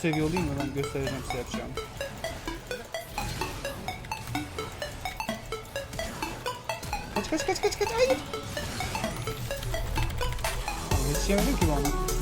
seviye olayım mı ben göstereceğim size yapacağımı. Kaç kaç kaç kaç kaç hayır. Yetişemedim ki bana.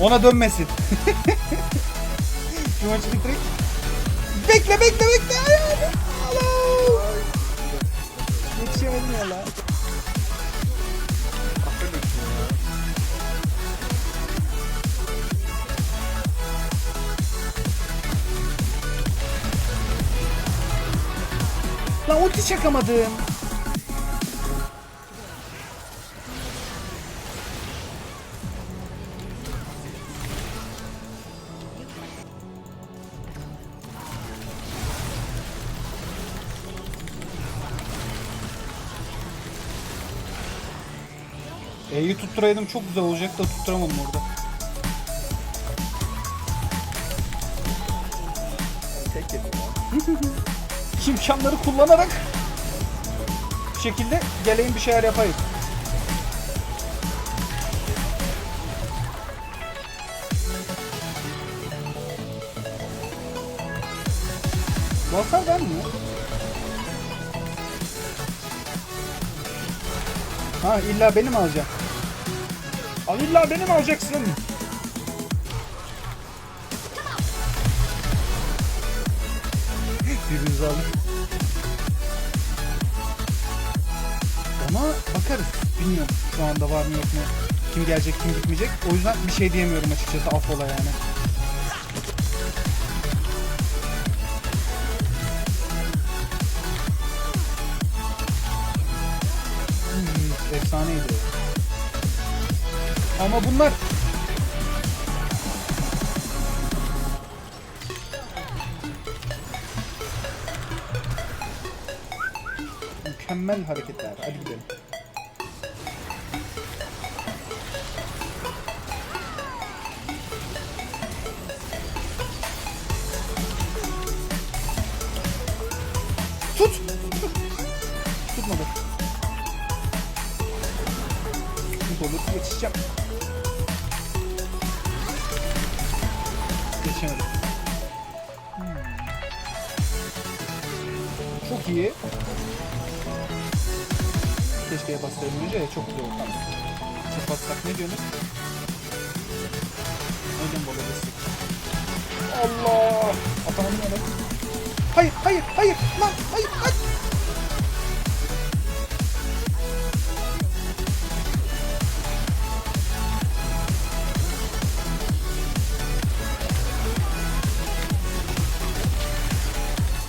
Ona dönmesin. Şu maçı bitirek. Bekle bekle bekle. Ayağını. Allah. Yetişemedim ya lan. Lan ulti çakamadım. E'yi tutturaydım çok güzel olacak da tutturamadım orada. Tek yedim. İmkanları kullanarak bir şekilde geleyim bir şeyler yapayım. Basar ben mi? Ha illa benim alacağım. Al illa benim alacaksın. Birbirimizi aldık. Ama bakarız. Bilmiyorum şu anda var mı yok mu. Kim gelecek kim gitmeyecek. O yüzden bir şey diyemiyorum açıkçası affola yani. Hmm, efsaneydi. Ama bunlar mükemmel hareketler. Hadi gidelim. Tut! Tutmadı. Tut olur. Yetişeceğim. Geçemedim. Hmm. Çok iyi. Keşke yapasaydım önce çok güzel oldu. Çapatsak ne diyorsunuz? Neyden bol destek? Allah! Atamadım ya. Hayır, hayır, hayır! Lan, hayır, hayır!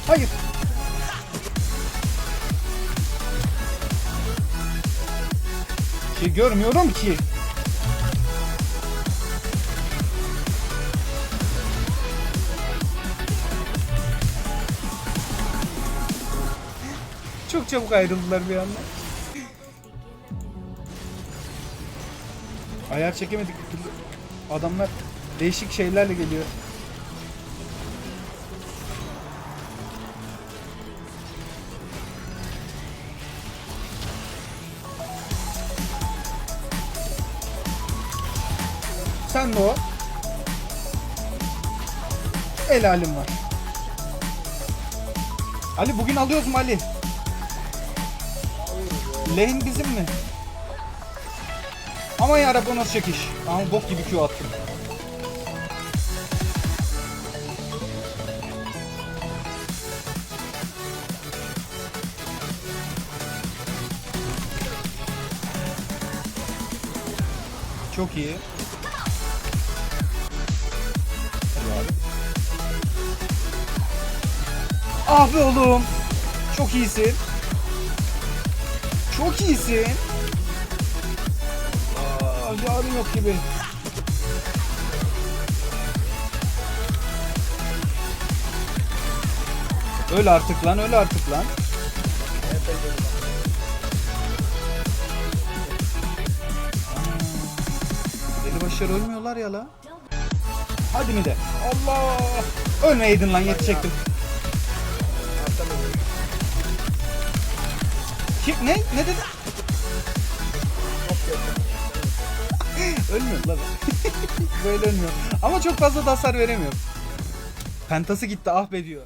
Hayır! Şey görmüyorum ki. Çok çabuk ayrıldılar bir anda. Ayar çekemedik. Adamlar değişik şeylerle geliyor. Sen de o. Helalim var. Ali bugün alıyoruz mu Ali? Lane bizim mi? Ama yarabbim nasıl çekiş. Ama bok gibi Q attım. Çok iyi. Ah be oğlum. Çok iyisin. Çok iyisin. Aa, yarın yok gibi. Öl artık lan, öl artık lan. Deli başlar ölmüyorlar ya la. Hadi mi de. Allah! Ölmeyeydin lan yetecektim. Kim? Ne? Ne dedi? Ölmüyor lan. Böyle ölmüyor. Ama çok fazla hasar veremiyor. Pentası gitti ah be diyor.